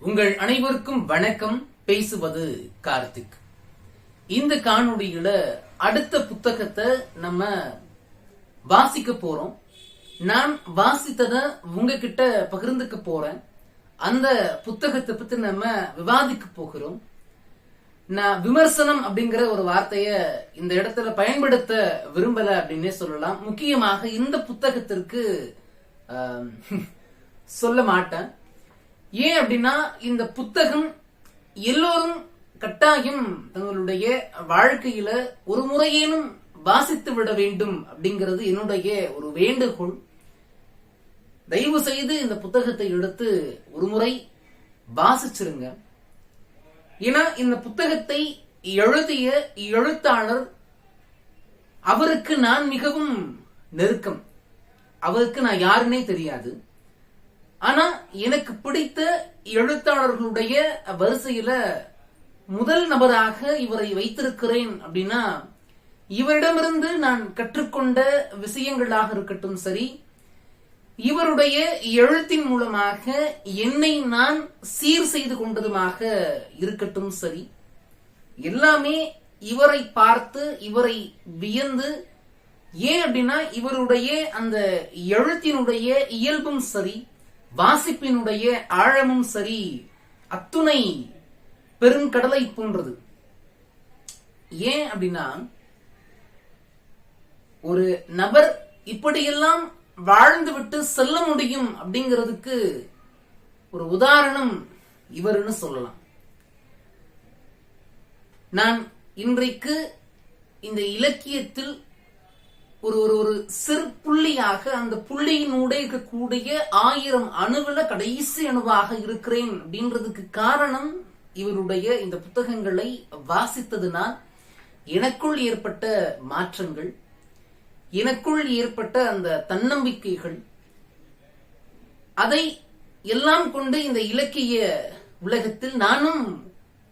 உங்கள் அனைவருக்கும் வணக்கம். பேசுவது கார்த்திக். இந்த காணொளியில அடுத்த புத்தகத்தை நம்ம வாசிக்க போறோம். நான் வாசித்ததை உங்ககிட்ட பகிர்ந்துக்க போறேன். அந்த புத்தகத்தை பத்தி நம்ம விவாதிக்க போகிறோம். நான் விமர்சனம் அப்படிங்கிற ஒரு வார்த்தைய இந்த இடத்துல பயன்படுத்த விரும்பல அப்படின்னே சொல்லலாம். முக்கியமாக இந்த புத்தகத்திற்கு சொல்ல மாட்டேன். ஏன் அப்படின்னா இந்த புத்தகம் எல்லோரும் கட்டாயம் தங்களுடைய வாழ்க்கையில ஒரு முறையேனும் வாசித்து விட வேண்டும் அப்படிங்கிறது என்னுடைய ஒரு வேண்டுகோள். தயவு செய்து இந்த புத்தகத்தை எடுத்து ஒரு முறை வாசிச்சிருங்க. ஏன்னா இந்த புத்தகத்தை எழுதிய எழுத்தாளர் அவருக்கு நான் மிகவும் நெருக்கம். அவருக்கு நான் யாருன்னே தெரியாது. ஆனா எனக்கு பிடித்த எழுத்தாளர்களுடைய வரிசையில முதல் நபராக இவரை வைத்திருக்கிறேன் அப்படின்னா இவரிடமிருந்து நான் கற்றுக்கொண்ட விஷயங்களாக இருக்கட்டும் சரி இவருடைய எழுத்தின் மூலமாக என்னை நான் சீர் செய்து கொண்டதுமாக இருக்கட்டும் சரி. எல்லாமே இவரை பார்த்து இவரை வியந்து ஏன் அப்படின்னா இவருடைய அந்த எழுத்தினுடைய இயல்பும் சரி வாசிப்பினுடைய ஆழமும் சரி அத்துணை பெருங்கடலை போன்றது. ஏன் அப்படின்னா ஒரு நபர் இப்படியெல்லாம் வாழ்ந்துவிட்டு செல்ல முடியும் அப்படிங்கிறதுக்கு ஒரு உதாரணம் இவருன்னு சொல்லலாம். நான் இன்றைக்கு இந்த இலக்கியத்தில் ஒரு ஒரு ஒரு சிறு புள்ளியாக அந்த புள்ளியினூட இருக்கக்கூடிய ஆயிரம் அணுவுல கடைசி அணுவாக இருக்கிறேன் அப்படின்றதுக்கு காரணம் இவருடைய இந்த புத்தகங்களை வாசித்ததுனால் எனக்குள் ஏற்பட்ட மாற்றங்கள் எனக்குள் ஏற்பட்ட அந்த தன்னம்பிக்கைகள் அதை எல்லாம் கொண்டு இந்த இலக்கிய உலகத்தில் நானும்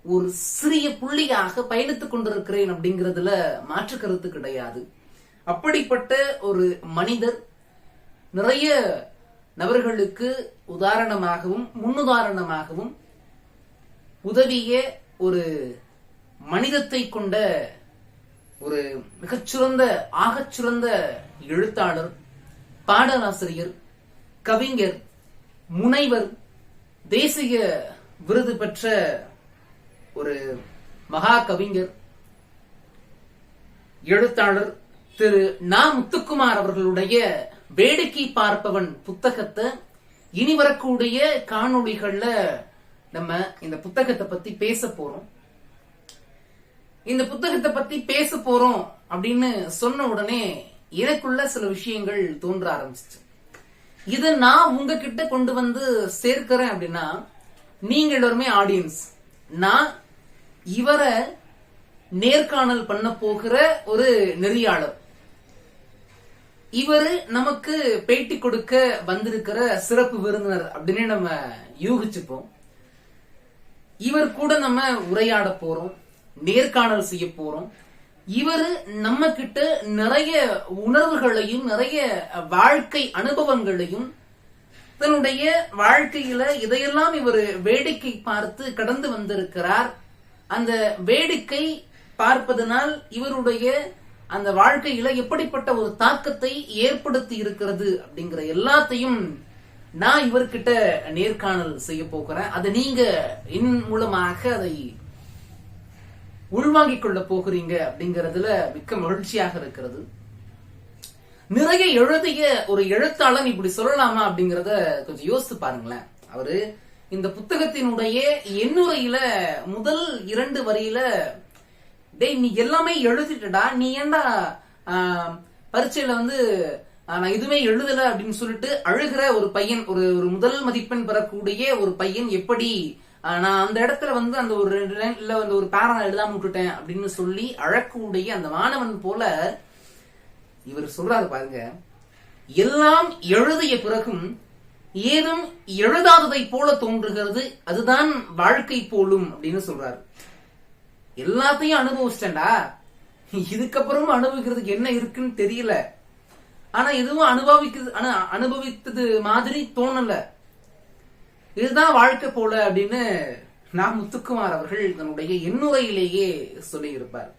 ஒரு சிறிய புள்ளியாக பயணித்துக் கொண்டிருக்கிறேன் அப்படிங்கிறதுல மாற்று கருத்து கிடையாது. அப்படிப்பட்ட ஒரு மனிதர் நிறைய நபர்களுக்கு உதாரணமாகவும் முன்னுதாரணமாகவும் உதவிய ஒரு மனிதத்தை கொண்ட ஒரு மிகச்சிறந்த ஆகச்சிறந்த எழுத்தாளர் பாடலாசிரியர் கவிஞர் முனைவர் தேசிய விருது பெற்ற ஒரு மகா கவிஞர் எழுத்தாளர் திரு நா முத்துக்குமார் அவர்களுடைய வேடிக்கை பார்ப்பவன் புத்தகத்தை இனி வரக்கூடிய காணொளிகள்ல நம்ம இந்த புத்தகத்தை பத்தி பேச போறோம். இந்த புத்தகத்தை பத்தி பேச போறோம் அப்படின்னு சொன்ன உடனே எனக்குள்ள சில விஷயங்கள் தோன்ற ஆரம்பிச்சிச்சு. இதை நான் உங்ககிட்ட கொண்டு வந்து சேர்க்கிறேன் அப்படின்னா நீங்க எல்லாருமே ஆடியன்ஸ் நான் இவரை நேர்காணல் பண்ண போகிற ஒரு நெறியாளர். இவரு நமக்கு பேட்டி கொடுக்க வந்திருக்கிற சிறப்பு விருந்தினர் அப்படின்னு நம்ம யூகிச்சுப்போம். இவர் கூட நம்ம உரையாட போறோம் நேர்காணல் செய்ய போறோம். இவர் நம்ம கிட்ட நிறைய உணர்வுகளையும் நிறைய வாழ்க்கை அனுபவங்களையும் தன்னுடைய வாழ்க்கையில இதையெல்லாம் இவர் வேடிக்கை பார்த்து கடந்து வந்திருக்கிறார். அந்த வேடிக்கை பார்ப்பதனால் இவருடைய அந்த வாழ்க்கையில எப்படிப்பட்ட ஒரு தாக்கத்தை ஏற்படுத்தி இருக்கிறது அப்படிங்கிற எல்லாத்தையும் நான் இவர்கிட்ட நேர்காணல் செய்ய போகிறேன். அதை நீங்க இன் மூலமாக அதை உள்வாங்கிக் கொள்ள போகிறீங்க அப்படிங்கறதுல மிக்க மகிழ்ச்சியாக இருக்கிறது. நிறைய எழுதிய ஒரு எழுத்தாளன் இப்படி சொல்லலாமா அப்படிங்கறத கொஞ்சம் யோசித்து பாருங்களேன். அவரு இந்த புத்தகத்தினுடைய எண்ணுரையில முதல் இரண்டு வரியில டேய் நீ எல்லாமே எழுதிட்டடா நீ ஏன்டா ஆஹ், பரீட்சையில வந்து ஆஹ், நான் எதுவுமே எழுதல அப்படின்னு சொல்லிட்டு அழுகிற ஒரு பையன் ஒரு ஒரு முதல் மதிப்பெண் பெறக்கூடிய ஒரு பையன் எப்படி? ஆஹ், நான் அந்த இடத்துல வந்து அந்த ஒரு ரெண்டு line இல்ல அந்த ஒரு பேரா எழுதாம விட்டுட்டேன் அப்படின்னு சொல்லி அழக்கூடிய அந்த மாணவன் போல இவர் சொல்றாரு பாருங்க எல்லாம் எழுதிய பிறகும் ஏதும் எழுதாததை போல தோன்றுகிறது அதுதான் வாழ்க்கை போலும் அப்படின்னு சொல்றாரு. எல்லாத்தையும் அனுபவிச்சிட்டேன்டா. இதுக்கப்புறமும் அனுபவிக்கிறதுக்கு என்ன இருக்குன்னு தெரியல. ஆனா எதுவும் அனுபவிக்கிறது ஆனா அனுபவித்தது மாதிரி தோணல. இதுதான் வாழ்க்கை போல அப்படின்னு நான் முத்துக்குமார் அவர்கள் தன்னுடைய எண்ணுரையிலேயே சொல்லியிருப்பார்.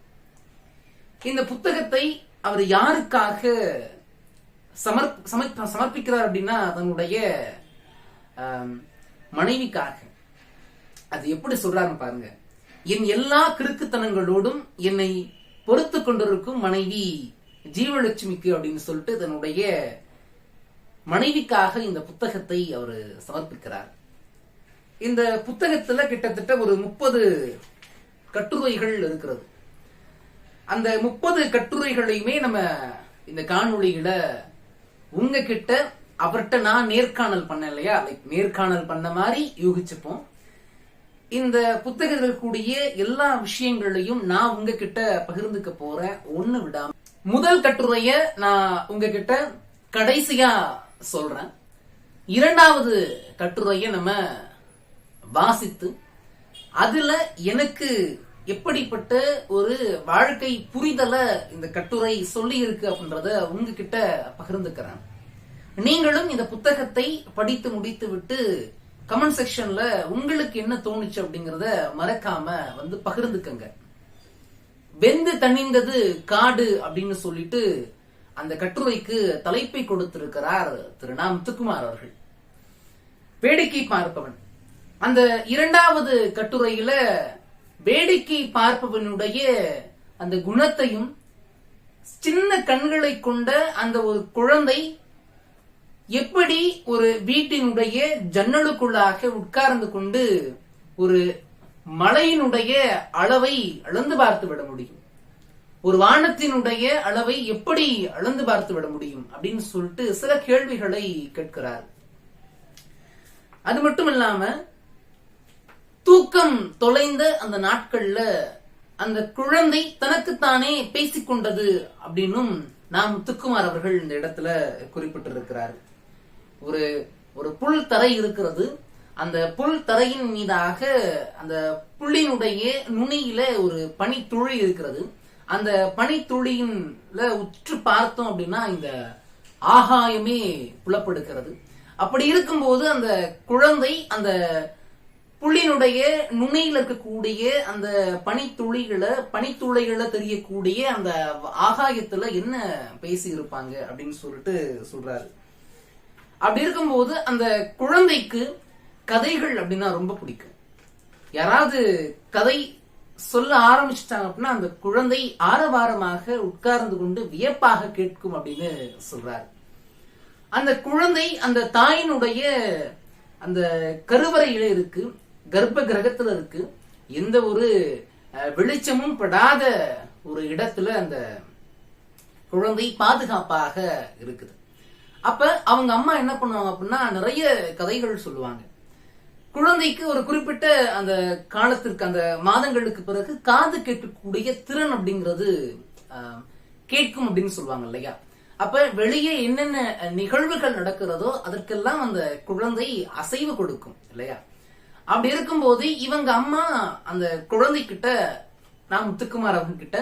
இந்த புத்தகத்தை அவர் யாருக்காக சமர்ப் சமர்ப்ப- சமர்ப்பிக்கிறார் அப்படின்னா தன்னுடைய மனைவிக்காக. அது எப்படி சொல்றாருன்னு பாருங்க. என் எல்லா கிறுக்குத்தனங்களோடும் என்னை பொறுத்து கொண்டிருக்கும் மனைவி ஜீவலட்சுமிக்கு அப்படின்னு சொல்லிட்டு தன்னுடைய மனைவிக்காக இந்த புத்தகத்தை அவர் சமர்ப்பிக்கிறார். இந்த புத்தகத்துல கிட்டத்தட்ட ஒரு முப்பது கட்டுரைகள் இருக்கிறது. அந்த முப்பது கட்டுரைகளையுமே நம்ம இந்த காணொளியில உங்ககிட்ட அவர்கிட்ட நான் நேர்காணல் பண்ணேன் இல்லையா? லைக் நேர்காணல் பண்ண மாதிரி யூகிச்சுப்போம். இந்த புத்தகத்தில் கூடிய எல்லா விஷயங்களையும் நான் உங்ககிட்ட பகிர்ந்துக்க போறேன். ஒண்ணு விடாம. முதல் கட்டுரைய நான் உங்ககிட்ட கடைசியா சொல்றேன். இரண்டாவது கட்டுரைய நம்ம வாசித்து அதுல எனக்கு எப்படிப்பட்ட ஒரு வாழ்க்கை புரிதலை இந்த கட்டுரை சொல்லி இருக்கு அப்படின்றத உங்ககிட்ட பகிர்ந்துக்கிறேன். நீங்களும் இந்த புத்தகத்தை படித்து முடித்து விட்டு கமெண்ட் செக்ஷன்ல உங்களுக்கு என்ன தோணுச்சு அப்படிங்கறத மறக்காம வந்து பகிர்ந்துக்கங்க. வெந்து தணிந்தது காடு அப்படின்னு சொல்லிட்டு அந்த கட்டுரைக்கு தலைப்பை கொடுத்திருக்கிறார் திரு நா. முத்துக்குமார் அவர்கள். வேடிக்கை பார்ப்பவன். அந்த இரண்டாவது கட்டுரையில வேடிக்கை பார்ப்பவனுடைய அந்த குணத்தையும் சின்ன கண்களை கொண்ட அந்த ஒரு குழந்தை எப்படி ஒரு வீட்டினுடைய ஜன்னலுக்குள்ளாக உட்கார்ந்து கொண்டு ஒரு மலையினுடைய அளவை அளந்து பார்த்து விட முடியும்? ஒரு வானத்தினுடைய அளவை எப்படி அளந்து பார்த்து விட முடியும் அப்படின்னு சொல்லிட்டு சில கேள்விகளை கேட்கிறார். அது மட்டும் இல்லாம தூக்கம் தொலைந்த அந்த நாட்கள்ல அந்த குழந்தை தனக்குத்தானே பேசிக்கொண்டது அப்படின்னும் நாம் முத்துக்குமார் அவர்கள் இந்த இடத்துல குறிப்பிட்டிருக்கிறார். ஒரு ஒரு புல் தரை இருக்கிறது. அந்த புல் தரையின் மீதாக அந்த புள்ளினுடைய நுனியில ஒரு பனித்துளி இருக்கிறது. அந்த பனித்துளியின்ல உற்று பார்த்தோம் அப்படின்னா இந்த ஆகாயமே புலப்படுகிறது. அப்படி இருக்கும்போது அந்த குழந்தை அந்த புள்ளினுடைய நுனியில் இருக்கக்கூடிய அந்த பனித்துளிகளை பனித்துளைகளை தெரியக்கூடிய அந்த ஆகாயத்துல என்ன பேசி இருப்பாங்க அப்படின்னு சொல்லிட்டு சொல்றாரு. அப்படி இருக்கும்போது அந்த குழந்தைக்கு கதைகள் அப்படின்னா ரொம்ப பிடிக்கும். யாராவது கதை சொல்ல ஆரம்பிச்சிட்டாங்க அப்படின்னா அந்த குழந்தை ஆரவாரமாக உட்கார்ந்து கொண்டு வியப்பாக கேட்கும் அப்படின்னு சொல்றாரு. அந்த குழந்தை அந்த தாயினுடைய அந்த கருவறையில இருக்கு கர்ப்ப கிரகத்துல இருக்கு. எந்த ஒரு வெளிச்சமும் படாத ஒரு இடத்துல அந்த குழந்தை பாதுகாப்பாக இருக்குது. அப்ப அவங்க அம்மா என்ன பண்ணுவாங்க அப்படின்னா நிறைய கதைகள் சொல்லுவாங்க. குழந்தைக்கு ஒரு குறிப்பிட்ட அந்த காலத்திற்கு அந்த மாதங்களுக்கு பிறகு காது கேட்கக்கூடிய திறன் அப்படிங்கிறது கேட்கும் அப்படின்னு சொல்லுவாங்க இல்லையா? அப்ப வெளியே என்னென்ன நிகழ்வுகள் நடக்கிறதோ அதற்கெல்லாம் அந்த குழந்தை அசைவு கொடுக்கும் இல்லையா? அப்படி இருக்கும்போது இவங்க அம்மா அந்த குழந்தைகிட்ட நான் முத்துக்குமார் அவங்க கிட்ட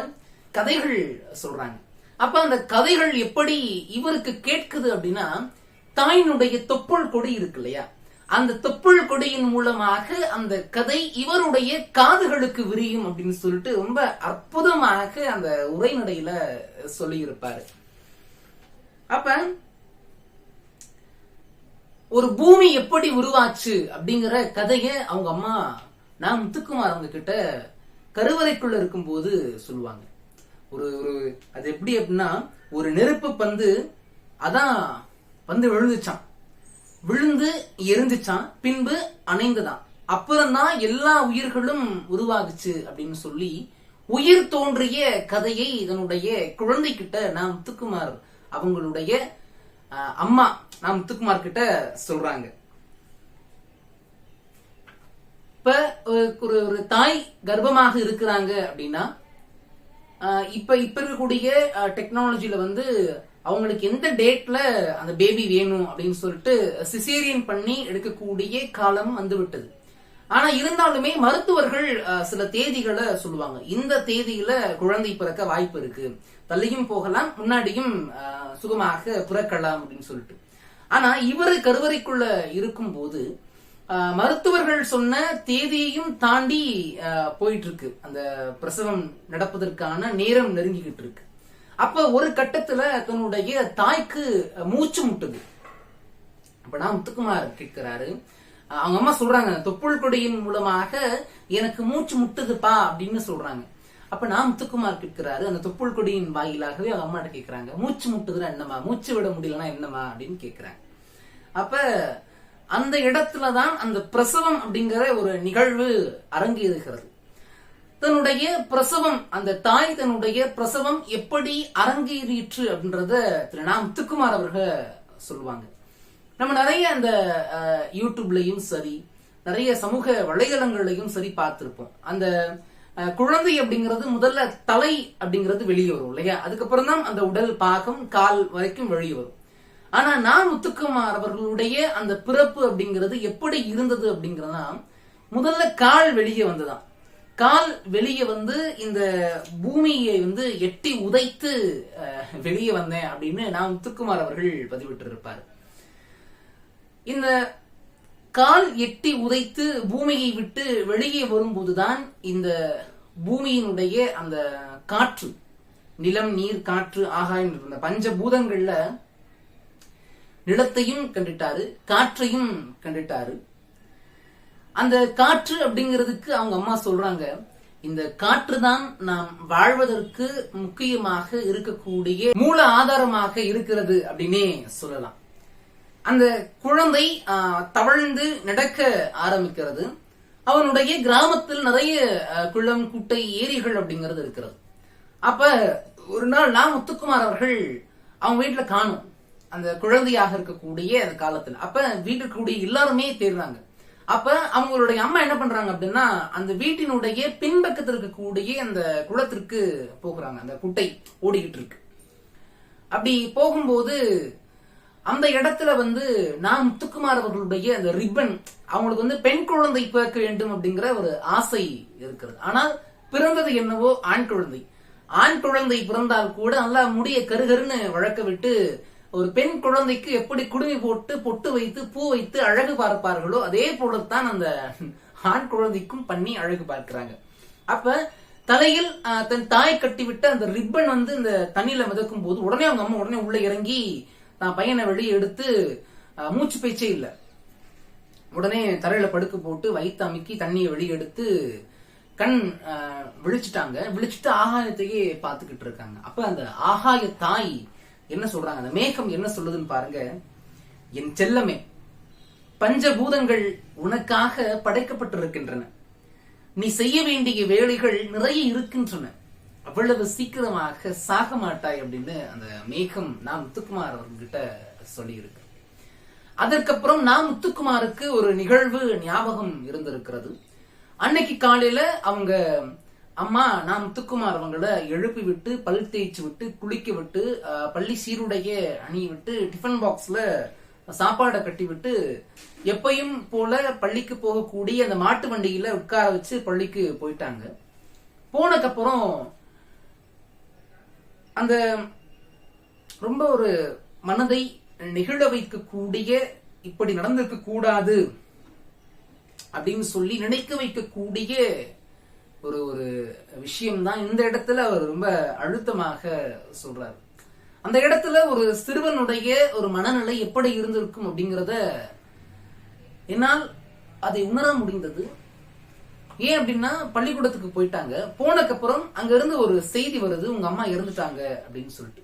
கதைகள் சொல்றாங்க. அப்ப அந்த கதைகள் எப்படி இவருக்கு கேட்குது அப்படின்னா தாயினுடைய தொப்புள் கொடி இருக்கு இல்லையா? அந்த தொப்புள் கொடியின் மூலமாக அந்த கதை இவருடைய காதுகளுக்கு விரியும் அப்படின்னு சொல்லிட்டு ரொம்ப அற்புதமாக அந்த உரைநடையில சொல்லியிருப்பாரு. அப்ப ஒரு பூமி எப்படி உருவாச்சு அப்படிங்கிற கதையை அவங்க அம்மா நான் முத்துக்குமார் அவங்க கிட்ட கருவறைக்குள்ள இருக்கும்போது சொல்லுவாங்க. ஒரு ஒரு அது எப்படி அப்படின்னா ஒரு நெருப்பு பந்து அதான் வந்து விழுந்துச்சான் விழுந்து எரிஞ்சிச்சான் பின்பு அணைந்துதான் அப்புறம்தான் எல்லா உயிர்களும் உருவாகுச்சு அப்படின்னு சொல்லி உயிர் தோன்றிய கதையை இதனுடைய குழந்தைகிட்ட நான் முத்துக்குமார் அவங்களுடைய அஹ், அம்மா நான் முத்துக்குமார் கிட்ட சொல்றாங்க. இப்ப ஒரு- ஒரு தாய் கர்ப்பமாக இருக்கிறாங்க அப்படின்னா இப்ப இப்ப இருக்கக்கூடிய டெக்னாலஜில வந்து அவங்களுக்கு எந்த டேட்ல அந்த பேபி வேணும் அப்படின்னு சொல்லிட்டு சிசேரியன் பண்ணி எடுக்கக்கூடிய காலம் வந்து விட்டது ஆனா இருந்தாலுமே மருத்துவர்கள் சில தேதிகளை சொல்லுவாங்க. இந்த தேதியில குழந்தை பிறக்க வாய்ப்பு இருக்கு. தள்ளியும் போகலாம் முன்னாடியும் சுகமாக பிறக்கலாம் அப்படின்னு சொல்லிட்டு. ஆனா இவர் கருவறைக்குள்ள இருக்கும்போது போது மருத்துவர்கள் சொன்ன தேதியையும் தாண்டி ஆஹ், போயிட்டு இருக்கு அந்த பிரசவம் நடப்பதற்கான நேரம் நெருங்கிக்கிட்டு இருக்கு. அப்ப ஒரு கட்டத்துல தன்னுடைய தாய்க்கு மூச்சு முட்டுது. அப்ப நான் முத்துக்குமார் கேட்கிறாரு அவங்க அம்மா சொல்றாங்க தொப்புள் கொடியின் மூலமாக எனக்கு மூச்சு முட்டுதுப்பா அப்படின்னு சொல்றாங்க. அப்ப நான் முத்துக்குமார் கேட்கிறாரு அந்த தொப்புள் கொடியின் வாயிலாகவே அவங்க அம்மாட்ட கேட்கிறாங்க மூச்சு முட்டுதுன்னா என்னம்மா? மூச்சு விட முடியலன்னா என்னம்மா? அப்படின்னு கேட்கிறாங்க. அப்ப அந்த இடத்துல தான் அந்த பிரசவம் அப்படிங்கிற ஒரு நிகழ்வு அரங்கேறுகிறது. தன்னுடைய பிரசவம் அந்த தாய் தன்னுடைய பிரசவம் எப்படி அரங்கேறிற்று அப்படின்றத திரு நாம் துக்குமார் அவர்கள் சொல்லுவாங்க. நம்ம நிறைய அந்த யூடியூப்லயும் சரி நிறைய சமூக வலைதளங்கள்லயும் சரி பார்த்திருப்போம். அந்த குழந்தை அப்படிங்கிறது முதல்ல தலை அப்படிங்கிறது வெளியே வரும் இல்லையா? அதுக்கப்புறம் தான் அந்த உடல் பாகம் கால் வரைக்கும் வெளியே வரும். ஆனா நான் முத்துக்குமார் அவர்களுடைய அந்த பிறப்பு அப்படிங்கிறது எப்படி இருந்தது அப்படிங்கறதா முதல்ல கால் வெளியே வந்துதான் கால் வெளியே வந்து இந்த பூமியை வந்து எட்டி உதைத்து அஹ், வெளியே வந்தேன் அப்படின்னு நான் முத்துக்குமார் அவர்கள் பதிவிட்டு இருப்பார் இந்த கால் எட்டி உதைத்து பூமியை விட்டு வெளியே வரும்போதுதான் இந்த பூமியினுடைய அந்த காற்று நிலம் நீர் காற்று ஆகாயம் இந்த பஞ்சபூதங்கள்ல நிலத்தையும் கண்டுட்டாரு காற்றையும் கண்டுட்டாரு. அந்த காற்று அப்படிங்கிறதுக்கு அவங்க அம்மா சொல்றாங்க இந்த காற்று தான் நாம் வாழ்வதற்கு முக்கியமாக இருக்கக்கூடிய மூல ஆதாரமாக இருக்கிறது அப்படின்னே சொல்லலாம். அந்த குழந்தை ஆஹ், தவழ்ந்து நடக்க ஆரம்பிக்கிறது. அவனுடைய கிராமத்தில் நிறைய குளம் குட்டை ஏரிகள் அப்படிங்கிறது இருக்கிறது. அப்ப ஒரு நாள் நான் முத்துக்குமார் அவர்கள் அவங்க வீட்டுல காணும். அந்த குழந்தையாக இருக்கக்கூடிய அந்த காலத்துல. அப்ப வீட்டுக்கு கூடிய எல்லாருமே தேர்றாங்க அப்ப அவங்களுடைய அம்மா என்ன பண்றாங்க அப்படின்னா அந்த வீட்டினுடைய பின்பக்கத்தில் இருக்கக்கூடிய அந்த குளத்திற்கு போகிறாங்க. அந்த குட்டை ஓடிக்கிட்டு இருக்கு. அப்படி போகும்போது அந்த இடத்துல வந்து நான் முத்துக்குமார் அவர்களுடைய அந்த ரிப்பன் அவங்களுக்கு வந்து பெண் குழந்தை பிறக்க வேண்டும் அப்படிங்கிற ஒரு ஆசை இருக்கிறது. ஆனால் பிறந்தது என்னவோ ஆண் குழந்தை. ஆண் குழந்தை பிறந்தால் கூட நல்லா முடிய கருகருன்னு வழக்க விட்டு ஒரு பெண் குழந்தைக்கு எப்படி குடுமி போட்டு பொட்டு வைத்து பூ வைத்து அழகு பார்ப்பார்களோ அதே போலத்தான் அந்த ஆண் குழந்தைக்கும் பண்ணி அழகு பார்க்கிறாங்க. அப்ப தலையில் தன் தாய் கட்டிவிட்ட அந்த ரிப்பன் வந்து இந்த தண்ணியில மிதக்கும் போது உடனே அவங்க அம்மா உடனே உள்ள இறங்கி தான் பையனை வெளியே எடுத்து மூச்சு பேச்சே இல்லை. உடனே தரையில படுக்க போட்டு வயிற்று அமைக்கி தண்ணியை வெளியே எடுத்து கண் விழிச்சிட்டாங்க. விழிச்சிட்டு ஆகாயத்தையே பார்த்துக்கிட்டு இருக்காங்க. அப்ப அந்த ஆகாய தாய் என்ன சொல்றாங்க? அந்த மேகம் என்ன சொல்லுதுன்னு பாருங்க. என் செல்லமே பஞ்சபூதங்கள் உனக்காக படைக்கப்பட்டிருக்கின்றன. நீ செய்ய வேண்டிய வேலைகள் நிறைய இருக்கின்றன. அவ்வளவு சீக்கிரமாக சாக மாட்டாய் அப்படின்னு அந்த மேகம் நான் முத்துக்குமார் அவர்கிட்ட சொல்லியிருக்கு. அதற்கப்புறம் நான் முத்துக்குமாருக்கு ஒரு நிகழ்வு ஞாபகம் இருந்திருக்கிறது. அன்னைக்கு காலையில அவங்க அம்மா நான் முத்துக்குமார் அவங்கள எழுப்பி விட்டு பல் தேய்ச்சி விட்டு குளிக்க விட்டு பள்ளி சீருடைய அணி விட்டு டிஃபன் பாக்ஸ்ல சாப்பாடை கட்டி விட்டு எப்பையும் போல பள்ளிக்கு போகக்கூடிய அந்த மாட்டு வண்டியில உட்கார வச்சு பள்ளிக்கு போயிட்டாங்க. போனக்கப்புறம் அந்த ரொம்ப ஒரு மனதை நெகிழ வைக்கக்கூடிய இப்படி நடந்திருக்க கூடாது அப்படின்னு சொல்லி நினைக்க வைக்கக்கூடிய ஒரு ஒரு விஷயம் தான் இந்த இடத்துல அவர் ரொம்ப அழுத்தமாக சொல்றாரு. அந்த இடத்துல ஒரு சிறுவனுடைய ஒரு மனநிலை எப்படி இருந்திருக்கும் அப்படிங்கிறத என்னால் அதை உணர முடிந்தது. ஏன் அப்படின்னா பள்ளிக்கூடத்துக்கு போயிட்டாங்க. போனக்கப்புறம் அங்க இருந்து ஒரு செய்தி வருது. உங்க அம்மா இறந்துட்டாங்க அப்படின்னு சொல்லிட்டு.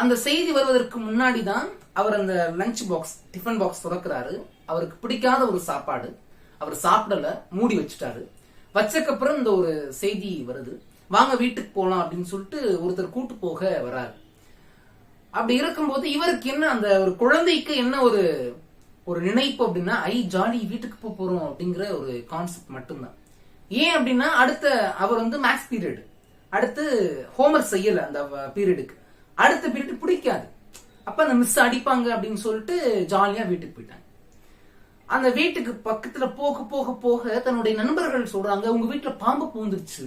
அந்த செய்தி வருவதற்கு முன்னாடி தான் அவர் அந்த லஞ்ச் பாக்ஸ் டிஃபன் பாக்ஸ் திறக்கிறாரு. அவருக்கு பிடிக்காத ஒரு சாப்பாடு. அவர் சாப்பிடல மூடி வச்சுட்டாரு. வச்சக்கப்புறம் இந்த ஒரு செய்தி வருது. வாங்க வீட்டுக்கு போலாம் அப்படின்னு சொல்லிட்டு ஒருத்தர் கூட்டு போக வராரு. அப்படி இருக்கும்போது இவருக்கு என்ன அந்த ஒரு குழந்தைக்கு என்ன ஒரு ஒரு நினைப்பு அப்படின்னா ஐ ஜாலி வீட்டுக்கு போக போறோம் அப்படிங்கிற ஒரு கான்செப்ட் மட்டும்தான். ஏன் அப்படின்னா அடுத்த அவர் வந்து மேக்ஸ் பீரியடு அடுத்து ஹோம்ஒர்க் செய்யல அந்த பீரியடுக்கு அடுத்த பீரியட் பிடிக்காது. அப்ப அந்த மிஸ் அடிப்பாங்க அப்படின்னு சொல்லிட்டு ஜாலியா வீட்டுக்கு போயிட்டாங்க. அந்த வீட்டுக்கு பக்கத்துல போக போக போக தன்னுடைய நண்பர்கள் சொல்றாங்க உங்க வீட்டுல பாம்பு பூந்துருச்சு.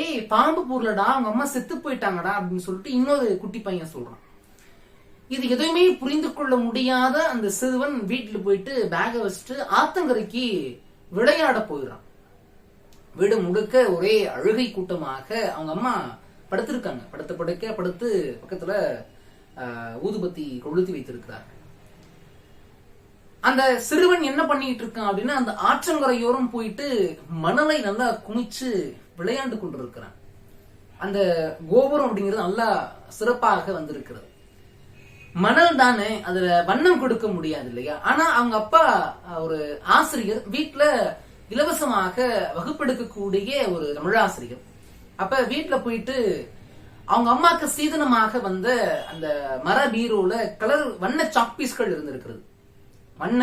ஏய் பாம்பு பூர்லடா அவங்க அம்மா செத்து போயிட்டாங்கடா அப்படின்னு சொல்லிட்டு இன்னொரு குட்டி பையன் சொல்றான். இது எதுவுமே புரிந்து கொள்ள முடியாத அந்த சிறுவன் வீட்டுல போயிட்டு பேக வச்சுட்டு ஆத்தங்கரைக்கு விளையாட போயிடுறான். வீடு முழுக்க ஒரே அழுகை கூட்டமாக அவங்க அம்மா படுத்திருக்காங்க. படுத்த படுக்க படுத்து பக்கத்துல ஊதுபத்தி கொளுத்தி வைத்திருக்கிறாங்க அந்த சிறுவன் என்ன பண்ணிட்டு இருக்கான் அப்படின்னா அந்த ஆற்றங்கரையோரம் போயிட்டு மணலை நல்லா குமிச்சு விளையாண்டு கொண்டிருக்கிறான். அந்த கோபுரம் அப்படிங்கிறது நல்லா சிறப்பாக வந்திருக்கிறது. மணல் தானே அதுல வண்ணம் கொடுக்க முடியாது இல்லையா? ஆனா அவங்க அப்பா ஒரு ஆசிரியர் வீட்டுல இலவசமாக வகுப்பெடுக்கக்கூடிய ஒரு தமிழாசிரியர். அப்ப வீட்டுல போயிட்டு அவங்க அம்மாக்கு சீதனமாக வந்த அந்த மர பீரோல கலர் வண்ண சாக்பீஸ்கள் இருந்திருக்கிறது. மண்ண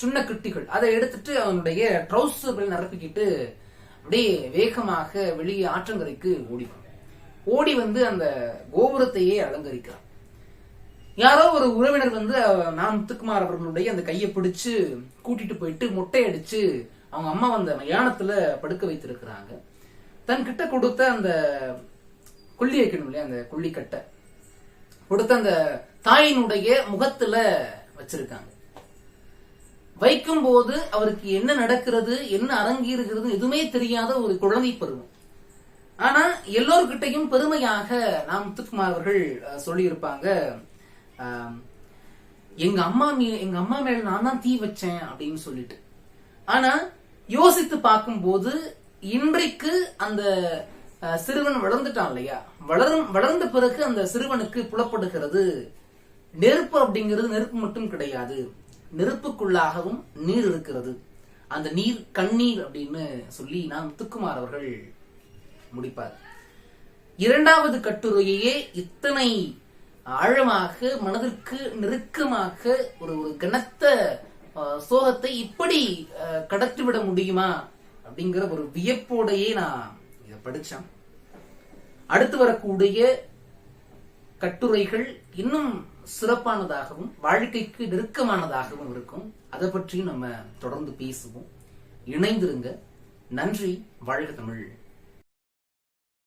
சுண்ண கிட்டிகள். அதை எடுத்துட்டு அவனுடைய ட்ரௌசர்கள் நிரப்பிக்கிட்டு அப்படியே வேகமாக வெளியே ஆற்றங்கரைக்கு ஓடிவான் ஓடி வந்து அந்த கோபுரத்தையே அலங்கரிக்கிறான். யாரோ ஒரு உறவினர் வந்து நான் முத்துக்குமார் அவர்களுடைய அந்த கையை பிடிச்சு கூட்டிட்டு போயிட்டு மொட்டை அடிச்சு அவங்க அம்மா அந்த மயானத்துல படுக்க வைத்திருக்கிறாங்க. தன் கிட்ட கொடுத்த அந்த கொல்லி வைக்கணும் இல்லையா அந்த கொல்லிக்கட்டை கொடுத்த அந்த தாயினுடைய முகத்துல வச்சிருக்காங்க. வைக்கும் போது அவருக்கு என்ன நடக்கிறது என்ன அரங்கீறுகிறது எதுவுமே தெரியாத ஒரு குழந்தை பருவம். ஆனா எல்லோர்கிட்டையும் பெருமையாக நாம் முத்துக்குமார் அவர்கள் சொல்லியிருப்பாங்க எங்க அம்மா மீ- எங்க அம்மா மேல நான் தான் தீ வச்சேன் அப்படின்னு சொல்லிட்டு. ஆனா யோசித்து பார்க்கும்போது இன்றைக்கு அந்த சிறுவன் வளர்ந்துட்டான் இல்லையா? வளரும் வளர்ந்த பிறகு அந்த சிறுவனுக்கு புலப்படுகிறது நெருப்பு அப்படிங்கிறது நெருப்பு மட்டும் கிடையாது. நெருப்புக்குள்ளாகவும் நீர் இருக்கிறது. அந்த நீர் கண்ணீர் அப்படின்னு சொல்லி நாம் முத்துக்குமார் அவர்கள் முடிப்பார். இரண்டாவது கட்டுரையே இத்தனை ஆழமாக மனதிற்கு நெருக்கமாக ஒரு ஒரு கனத்த சோகத்தை இப்படி கடத்திவிட முடியுமா அப்படிங்கிற ஒரு வியப்போடையே நான் இதை படிச்சேன் அடுத்து வரக்கூடிய கட்டுரைகள் இன்னும் சிறப்பானதாகவும் வாழ்க்கைக்கு நெருக்கமானதாகவும் இருக்கும். அதை பற்றியும் நம்ம தொடர்ந்து பேசுவோம். இணைந்திருங்க. நன்றி. வாழ்க தமிழ்.